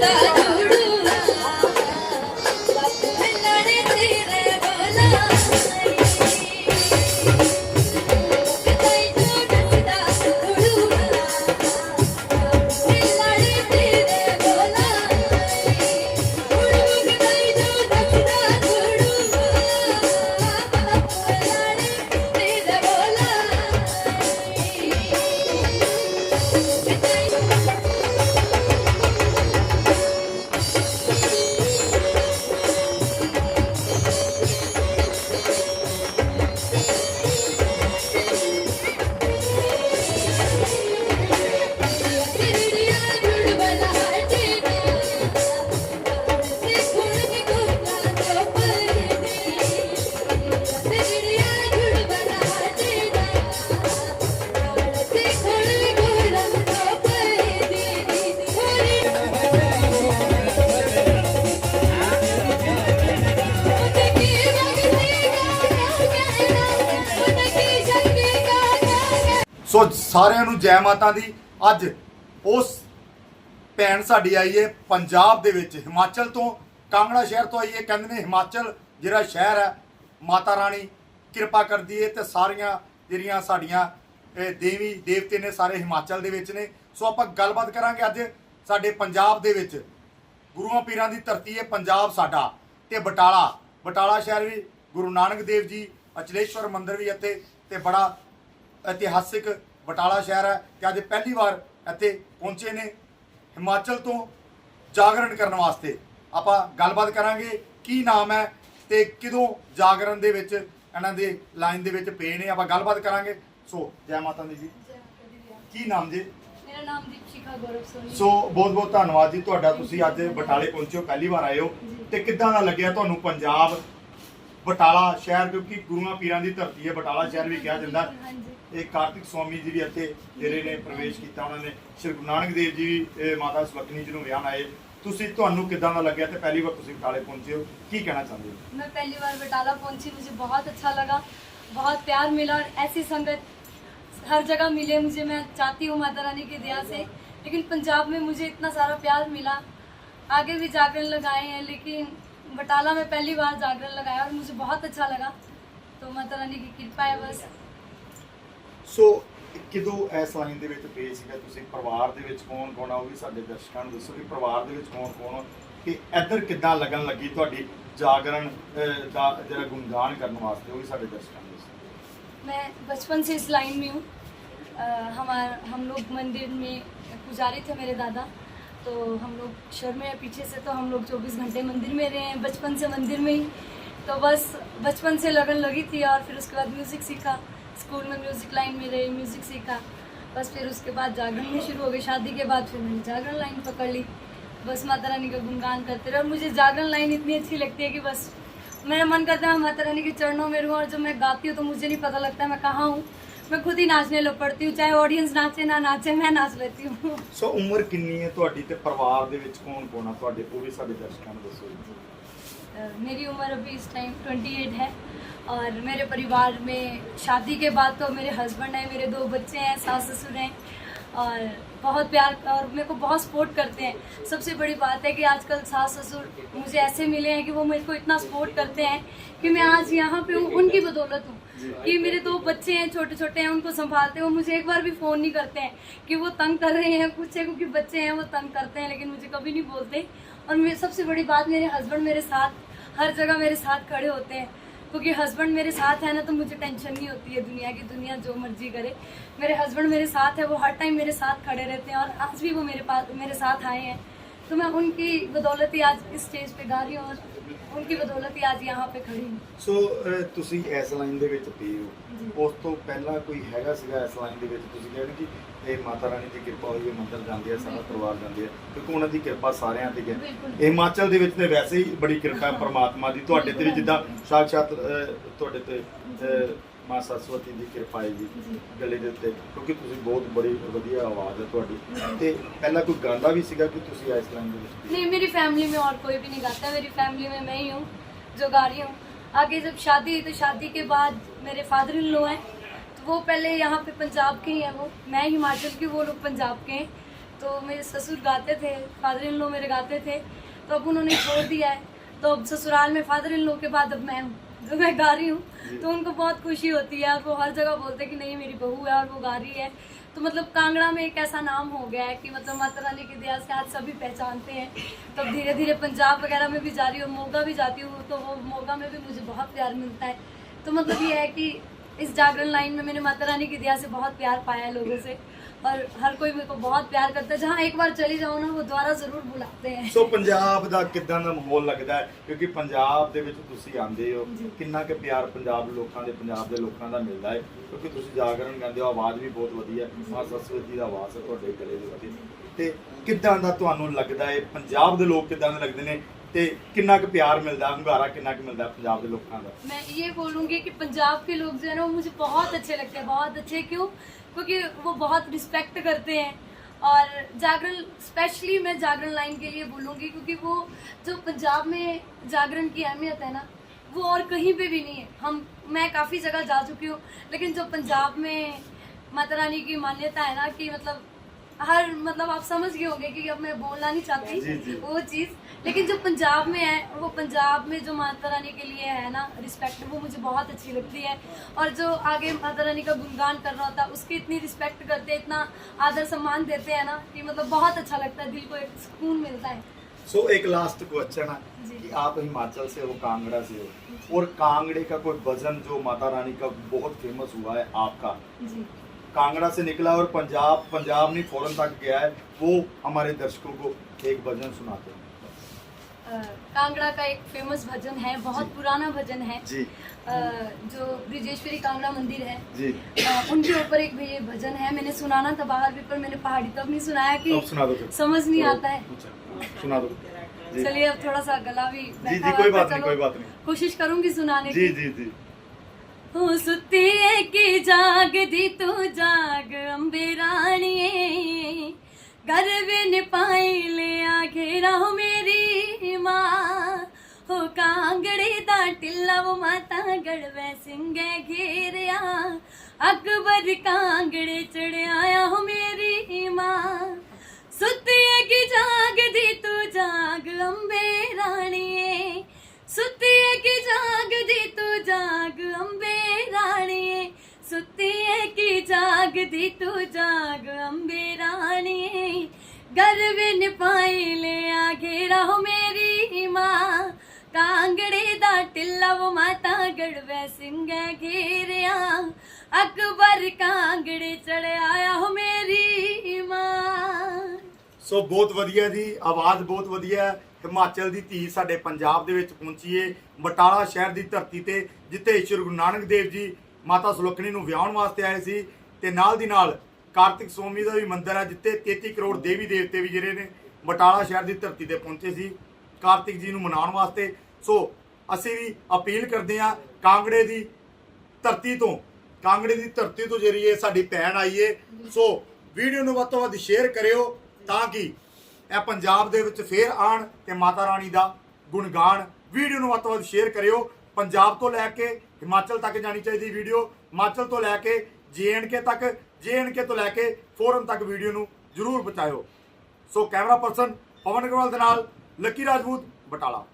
Thank you. ਸੋ ਸਾਰਿਆਂ ਨੂੰ ਜੈ ਮਾਤਾ ਦੀ। ਅੱਜ ਉਸ ਭੈਣ ਸਾਡੀ ਆਈ ਹੈ ਪੰਜਾਬ ਦੇ ਵਿੱਚ, ਹਿਮਾਚਲ ਤੋਂ, ਕਾਂਗੜਾ ਸ਼ਹਿਰ ਤੋਂ ਆਈ ਹੈ ਕਹਿੰਦੇ ਨੇ ਹਿਮਾਚਲ ਜਿਹੜਾ ਸ਼ਹਿਰ ਹੈ, ਮਾਤਾ ਰਾਣੀ, ਕਿਰਪਾ ਕਰਦੀ ਹੈ ਤੇ ਸਾਰੀਆਂ ਜਿਹੜੀਆਂ ਸਾਡੀਆਂ ਦੇਵੀ ਦੇਵਤੇ ਨੇ ਸਾਰੇ ਹਿਮਾਚਲ ਦੇ ਵਿੱਚ ਨੇ। ਸੋ ਆਪਾਂ ਗੱਲਬਾਤ ਕਰਾਂਗੇ ਅੱਜ ਸਾਡੇ ਪੰਜਾਬ ਦੇ ਵਿੱਚ। ਗੁਰੂਆਂ ਪੀਰਾਂ ਦੀ ਧਰਤੀ ਹੈ ਪੰਜਾਬ ਸਾਡਾ ਤੇ ਬਟਾਲਾ। ਬਟਾਲਾ ਸ਼ਹਿਰ ਵੀ ਗੁਰੂ ਨਾਨਕ ਦੇਵ ਜੀ, ਅਚਲੇਸ਼ਵਰ ਮੰਦਿਰ ਵੀ ਇੱਥੇ ਤੇ ਬੜਾ ਇਤਿਹਾਸਿਕ ਬਟਾਲਾ ਸ਼ਹਿਰ ਹੈ ਕਿ ਅੱਜ ਪਹਿਲੀ ਵਾਰ ਇੱਥੇ ਪਹੁੰਚੇ ਨੇ ਹਿਮਾਚਲ ਤੋਂ ਜਾਗਰਣ ਕਰਨ ਵਾਸਤੇ। ਆਪਾਂ ਗੱਲਬਾਤ ਕਰਾਂਗੇ ਕੀ ਨਾਮ ਹੈ ਤੇ ਕਿਦੋਂ ਜਾਗਰਣ ਦੇ ਵਿੱਚ ਇਹਨਾਂ ਦੇ ਲਾਈਨ ਦੇ ਵਿੱਚ ਪਏ ਨੇ ਆਪਾਂ ਗੱਲਬਾਤ ਕਰਾਂਗੇ। ਸੋ ਜੈ ਮਾਤਾ ਦੀ ਜੀ। ਕੀ ਨਾਮ ਜੀ? ਮੇਰਾ ਨਾਮ ਦੀਪਸ਼ਿਖਾ ਗੌਰਵ ਸੋਨੀ ਸੋ ਬਹੁਤ ਬਹੁਤ ਧੰਨਵਾਦ ਜੀ ਤੁਹਾਡਾ ਤੁਸੀਂ ਅੱਜ ਬਟਾਲੇ ਪਹੁੰਚੇ ਹੋ ਪਹਿਲੀ ਵਾਰ ਆਏ ਹੋ। ਤੇ ਕਿੱਦਾਂ ਦਾ ਲੱਗਿਆ ਤੁਹਾਨੂੰ ਪੰਜਾਬ ਬਟਾਲਾ ਸ਼ਹਿਰ ਕਿਉਂਕਿ ਗੁਰੂਆਂ ਪੀਰਾਂ ਦੀ ਧਰਤੀ ਹੈ ਬਟਾਲਾ ਸ਼ਹਿਰ ਵੀ ਕਿਹਾ ਜਾਂਦਾ ਹੈ। ਹਾਂਜੀ ਇਹ ਕਾਰਤਿਕ ਸਵਾਮੀ ਜੀ ਵੀ ਇੱਥੇ ਜਿਹੜੇ ਨੇ ਪ੍ਰਵੇਸ਼ ਕੀਤਾ ਉਹਨਾਂ ਨੇ ਸ਼੍ਰੀ ਗੁਰੂ ਨਾਨਕ ਦੇਵ ਜੀ ਵੀ ਇਹ ਮਾਤਾ ਸੁਲੱਖਣੀ ਜੀ ਨੂੰ ਵਿਆਹਣ ਆਏ ਤੁਸੀਂ ਤੁਹਾਨੂੰ ਕਿੱਦਾਂ ਦਾ ਲੱਗਿਆ ਤੇ ਪਹਿਲੀ ਵਾਰ ਤੁਸੀਂ ਬਟਾਲੇ ਪਹੁੰਚੇ ਹੋ ਕੀ ਕਹਿਣਾ ਚਾਹੁੰਦੇ ਹੋ मैं पहली बार बटाला पहुंची मुझे बहुत अच्छा लगा बहुत प्यार मिला और ऐसी संगत हर जगह मिले मुझे मैं चाहती हूँ माता रानी की दया से लेकिन पंजाब में मुझे इतना सारा प्यार मिला आगे भी जागरण लगाए हैं लेकिन बटाला में पहली बार जागरण लगाया और मुझे बहुत अच्छा लगा तो माता रानी की कृपा है बस ਸੋ ਕਿਦੋਂ ਇਸ ਲਾਈਨ ਦੇ ਵਿੱਚ ਪਏ ਸੀਗਾ ਤੁਸੀਂ ਪਰਿਵਾਰ ਦੇ ਵਿੱਚ ਕੌਣ ਕੌਣ ਆ ਉਹ ਵੀ ਸਾਡੇ ਦਰਸ਼ਕਾਂ ਨੂੰ ਦੱਸੋ ਕਿ ਪਰਿਵਾਰ ਦੇ ਵਿੱਚ ਕੌਣ ਕੌਣ ਆ ਕਿ ਇੱਧਰ ਕਿੱਦਾਂ ਲੱਗਣ ਲੱਗੀ ਤੁਹਾਡੀ ਜਾਗਰਣ ਅਹ, ਦਾ ਜਿਹੜਾ ਗੁਣਗਾਨ ਕਰਨ ਵਾਸਤੇ ਉਹ ਵੀ ਸਾਡੇ ਦਰਸ਼ਕਾਂ ਨੂੰ ਦੱਸੋ मैं बचपन से इस लाइन में हूँ अ, हमार हम लोग मंदिर में पुजारी थे मेरे दादा तो हम लोग शहर में पीछे से तो हम लोग 24 घंटे मंदिर में रहे हैं, बचपन से मंदिर में ही। तो बस बचपन से लगन लगी थी और फिर उसके बाद म्यूज़िक सीखा। स्कूल में म्यूज़िक लाइन में रही म्यूज़िक सीखा। बस फिर उसके बाद जागरण में शुरू हो गई। शादी के बाद फिर मैंने जागरण लाइन पकड़ ली। बस माता रानी का गुणगान करते रहे। और मुझे जागरण लाइन इतनी अच्छी लगती है कि बस मेरा मन करता है मैं माता रानी के चरणों में रहूँ और जब मैं गाती हूँ तो मुझे नहीं पता लगता मैं कहाँ हूँ। मैं खुद ही नाचने लग पड़ती हूँ चाहे ऑडियंस नाचे ना नाचे मैं नाच लेती हूँ ਸੋ ਉਮਰ ਕਿੰਨੀ ਹੈ ਤੁਹਾਡੀ ਤੇ ਪਰਿਵਾਰ ਦੇ ਵਿੱਚ ਕੌਣ ਕੌਣ ਆ ਤੁਹਾਡੇ ਉਹ ਵੀ ਸਾਡੇ ਦਰਸ਼ਕਾਂ ਨੂੰ ਦੱਸੋ ਜੀ अ, मेरी उम्र अभी इस टाइम 28 है और मेरे परिवार में शादी के बाद तो मेरे हस्बैंड हैं मेरे दो बच्चे हैं सास ससुर हैं और बहुत प्यार और मेरे को बहुत सपोर्ट करते हैं। सबसे बड़ी बात है कि आजकल सास ससुर मुझे ऐसे मिले हैं कि वो मेरे को इतना सपोर्ट करते हैं कि मैं आज यहाँ पे हूँ, उनकी बदौलत हूँ। कि मेरे दो बच्चे हैं छोटे छोटे हैं, उनको संभालते हो मुझे एक बार भी फ़ोन नहीं करते हैं कि वो तंग कर रहे हैं, कुछ है, क्योंकि बच्चे हैं, वो तंग करते हैं, लेकिन मुझे कभी नहीं बोलते। और सबसे बड़ी बात, मेरे हस्बैंड मेरे साथ, हर जगह मेरे साथ खड़े होते हैं। क्योंकि हस्बैंड मेरे साथ है ना तो मुझे टेंशन नहीं होती है दुनिया की दुनिया, जो मर्ज़ी करे। मेरे हस्बैंड मेरे साथ है, वो हर टाइम मेरे साथ खड़े रहते हैं और आज भी वो मेरे पास, मेरे साथ आए हैं। तो मैं उनकी बदौलत ही आज इस स्टेज पे गा रही हूँ और उनकी बदौलत ही आज यहाँ पे खड़ी हूँ ਸੋ ਅਹ, ਤੁਸੀਂ ਇਸ ਲਾਈਨ ਦੇ ਵਿੱਚ ਪਏ ਹੋ ਉਸ ਤੋਂ ਪਹਿਲਾਂ ਕੋਈ ਹੈਗਾ ਸੀਗਾ ਇਸ ਲਾਈਨ ਦੇ ਵਿੱਚ ਤੁਸੀਂ ਕਹਿੰਦੇ ਕਿ ਇਹ ਮਾਤਾ ਰਾਣੀ ਦੀ ਕਿਰਪਾ ਹੋਈ ਹੈ ਮੰਦਰ ਜਾਂਦੇ ਆ ਸਾਰਾ ਪਰਿਵਾਰ ਜਾਂਦੇ ਆ ਕਿਉਂਕਿ ਉਹਨਾਂ ਦੀ ਕਿਰਪਾ ਸਾਰਿਆਂ ਤੇ ਹੈ ਬਿਲਕੁਲ। ਹਿਮਾਚਲ ਦੇ ਵਿੱਚ ਤੇ ਵੈਸੇ ਹੀ ਬੜੀ ਕਿਰਪਾ ਹੈ ਪ੍ਰਮਾਤਮਾ ਦੀ ਤੁਹਾਡੇ ਤੇ ਵੀ ਜਿੱਦਾਂ ਸਾਕਸ਼ਾਤ ਅਹ, ਤੁਹਾਡੇ ਤੇ ਅਹ, ਮਾਂ ਸਰਸਵਤੀ ਦੀ ਕਿਰਪਾ ਹੈ ਜੀ ਜੀ। ਗਲੇ ਦੇ ਉੱਤੇ ਕਿਉਂਕਿ ਤੁਸੀਂ ਬਹੁਤ ਬੜੀ ਵਧੀਆ ਆਵਾਜ਼ ਹੈ ਤੁਹਾਡੀ ਤੇ ਪਹਿਲਾਂ ਕੋਈ ਗਾਉਂਦਾ ਵੀ ਸੀਗਾ ਕਿ ਤੁਸੀਂ ਇਸ ਲਾਈਨ ਦੇ ਵਿੱਚ नहीं मेरी फैमिली में और कोई भी नहीं गाता मेरी फैमिली में मैं ही हूँ जो गा रही हूँ आगे जब शादी हुई तो शादी के बाद मेरे फादर इन लो हैं तो वो पहले यहाँ पे पंजाब के ही हैं वो मैं हिमाचल की वो लोग पंजाब के हैं तो मेरे ससुर गाते थे फादर इन लो मेरे गाते थे तो अब उन्होंने छोड़ दिया है तो अब ससुराल में फादर इन लो के बाद अब मैं हूँ जो मैं गा रही हूँ। तो उनको बहुत खुशी होती है। वो हर जगह बोलते हैं कि नहीं मेरी बहू है और वो गा रही है। तो मतलब कांगड़ा में एक ऐसा नाम हो गया है कि मतलब माता रानी की दया से आज सभी पहचानते हैं। तो धीरे धीरे पंजाब वगैरह में भी जा रही हूँ मोगा भी जाती हूँ तो वो मोगा में भी मुझे बहुत प्यार मिलता है। तो मतलब ये है कि इस जागरण लाइन में मैंने माता रानी की दया से बहुत प्यार पाया है लोगों से। और हर कोई मेरे को बहुत प्यार करता है जहाँ एक बार चली जाऊँ ना वो दोबारा जरूर बुलाते हैं ਸੋ ਪੰਜਾਬ ਦਾ ਕਿਦਾਂ ਦਾ ਮਾਹੌਲ ਲੱਗਦਾ ਹੈ ਕਿਉਂਕਿ ਪੰਜਾਬ ਦੇ ਵਿੱਚ ਤੁਸੀਂ ਆਂਦੇ ਹੋ ਜੀ। ਕਿੰਨਾ ਕੁ ਪਿਆਰ ਪੰਜਾਬ ਦੇ ਲੋਕਾਂ ਦੇ ਪੰਜਾਬ ਦੇ ਲੋਕਾਂ ਦਾ ਮਿਲਦਾ ਹੈ ਕਿਉਂਕਿ ਤੁਸੀਂ ਜਾਗਰਣ ਗਾਉਂਦੇ ਹੋ ਆਵਾਜ਼ ਵੀ ਬਹੁਤ ਵਧੀਆ ਹੈ ਮਾਂ ਸਰਸਵਤੀ ਦਾ ਆਵਾਜ਼ ਹੈ ਤੁਹਾਡੇ ਗਲੇ ਦੇ ਉੱਤੇ ਤੇ ਕਿਦਾਂ ਦਾ ਤੁਹਾਨੂੰ ਲੱਗਦਾ ਹੈ ਪੰਜਾਬ ਦੇ ਲੋਕ ਕਿਦਾਂ ਦੇ ਲੱਗਦੇ ਨੇ ਤੇ ਕਿੰਨਾ ਕੁ ਪਿਆਰ ਮਿਲਦਾ ਹੁੰਗਾਰਾ ਕਿੰਨਾ ਕੁ ਮਿਲਦਾ ਪੰਜਾਬ ਦੇ ਲੋਕਾਂ ਦਾ मैं ये बोलूंगी कि पंजाब के लोग जो है ना वो मुझे बहुत अच्छे लगते हैं बहुत अच्छे क्यों क्योंकि वो बहुत रिस्पेक्ट करते हैं। और जागरण स्पेशली मैं जागरण लाइन के लिए बोलूँगी क्योंकि वो जो पंजाब में जागरण की अहमियत है ना, वो और कहीं पे भी नहीं है। हम, मैं काफ़ी जगह जा चुकी हूँ, लेकिन जो पंजाब में माता रानी की मान्यता है ना कि मतलब हर मतलब आप समझ गए होंगे कि अब मैं बोलना नहीं चाहती जी। वो चीज़। लेकिन जो पंजाब में है वो पंजाब में जो माता रानी के लिए है ना रिस्पेक्ट वो मुझे बहुत अच्छी लगती है। और जो आगे माता रानी का गुणगान कर रहा होता है उसकी इतनी रिस्पेक्ट करते हैं इतना आदर सम्मान देते हैं ना कि मतलब बहुत अच्छा लगता है दिल को एक सुकून मिलता है। सो एक लास्ट क्वेश्चन है कि आप हिमाचल से हो कांगड़ा से हो और कांगड़े का कोई भजन जो माता रानी का बहुत फ़ेमस हुआ है आपका? जी। कांगड़ा से निकला और पंजाब पंजाब नहीं फ़ौरन तक गया है वो हमारे दर्शकों को एक भजन सुनाते हैं। कांगड़ा का एक फ़ेमस भजन है बहुत पुराना भजन है। जी। अ, जो ब्रिजेश्वरी कांगड़ा मंदिर है। जी। अ, उनके ऊपर एक भी ये भजन है मैंने सुनाना था बाहर भी पर मैंने पहाड़ी तक नहीं सुनाया कि सुना दो समझ नहीं तो आता है। सुना दो। चलिए अब थोड़ा सा गला भी जी जी कोई बात नहीं कोई बात नहीं। कोशिश करूँगी सुनाने जी की। जी जी। हो सुती है कि जाग दी तू जाग अंबे रानिए घर बिन पाई ले घेरा हो मेरी माँ। हो कांगड़े दा टिल्ला, वो माता गड़वे सिंगे घेरिया। अकबर कांगड़े चढ़ आया हो मेरी माँ। सुतिए की जाग दी तू जाग अंबे रानिए सुतिए की जाग दी तू जाग अंबे ਸੁੱਤੀਏ ਕੀ ਜਾਗਦੀ ਤੂੰ ਜਾਗ ਅੰਬੇ ਰਾਣੀ ਗਰਵ ਨ ਪਾਈ ਲੈ ਆਗੇ ਰਹੋ ਮੇਰੀ ਮਾਂ। ਕਾਂਗੜੇ ਦਾ ਟਿੱਲਾ ਉਹ ਮਾਤਾ ਗੜਵੇ ਸਿੰਘੇ ਘੇਰਿਆ। ਅਕਬਰ ਕਾਂਗੜੇ ਚੜਿਆ ਹੋ ਮੇਰੀ ਮਾਂ। ਸੋ ਬਹੁਤ ਵਧੀਆ ਜੀ, ਆਵਾਜ਼ ਬਹੁਤ ਵਧੀਆ। ਹਿਮਾਚਲ ਦੀ ਧੀ ਸਾਡੇ ਪੰਜਾਬ ਦੇ ਵਿੱਚ ਪਹੁੰਚੀਏ ਬਟਾਲਾ ਸ਼ਹਿਰ ਦੀ ਧਰਤੀ ਤੇ, ਜਿੱਥੇ ਸ਼੍ਰੀ ਗੁਰੂ ਨਾਨਕ ਦੇਵ ਜੀ ਮਾਤਾ ਸੁਲੱਖਣੀ ਨੂੰ ਵਿਆਹਣ ਵਾਸਤੇ ਆਏ ਸੀ ਤੇ ਨਾਲ ਦੀ ਨਾਲ ਕਾਰਤਿਕ ਸੋਮੀ ਦਾ ਵੀ ਮੰਦਿਰ ਹੈ ਜਿੱਥੇ 33 ਕਰੋੜ ਦੇਵੀ ਦੇਵਤੇ ਵੀ ਜਿਹੜੇ ਨੇ, ਬਟਾਲਾ ਸ਼ਹਿਰ ਦੀ ਧਰਤੀ ਤੇ ਪਹੁੰਚੇ ਸੀ, ਕਾਰਤਿਕ ਜੀ ਨੂੰ ਮਨਾਉਣ ਵਾਸਤੇ। ਸੋ ਅਸੀਂ ਵੀ ਅਪੀਲ ਕਰਦੇ ਹਾਂ ਕਾਂਗੜੇ ਦੀ ਧਰਤੀ ਤੋਂ, ਕਾਂਗੜੇ ਦੀ ਧਰਤੀ ਤੋਂ ਜਿਹੜੀ ਜਰੀਏ ਸਾਡੀ ਭੈਣ ਆਈ ਏ, ਸੋ ਵੀਡੀਓ ਨੂੰ ਵੱਧ ਤੋਂ ਵੱਧ ਸ਼ੇਅਰ ਕਰਿਓ ਤਾਂ ਕਿ ਇਹ ਪੰਜਾਬ ਦੇ ਵਿੱਚ ਫੇਰ ਆਣ ਤੇ ਮਾਤਾ ਰਾਣੀ ਦਾ ਗੁਣਗਾਨ। ਵੀਡੀਓ ਨੂੰ ਵੱਧ ਤੋਂ ਵੱਧ ਸ਼ੇਅਰ ਕਰਿਓ, ਪੰਜਾਬ ਤੋਂ ਲੈ ਕੇ ਹਿਮਾਚਲ ਤੱਕ ਜਾਣੀ ਚਾਹੀਦੀ ਵੀਡੀਓ। ਹਿਮਾਚਲ ਤੋਂ ਲੈ ਕੇ ਜੇਐਨਕੇ ਤੱਕ ਜੇਐਨਕੇ ਤੋਂ ਲੈ ਕੇ ਫੋਰਮ ਤੱਕ ਵੀਡੀਓ ਨੂੰ ਜਰੂਰ ਪਹੁੰਚਾਇਓ। So camera person Pawan Agarwal ਦੇ ਨਾਲ, ਲੱਕੀ ਰਾਜਪੂਤ, ਬਟਾਲਾ।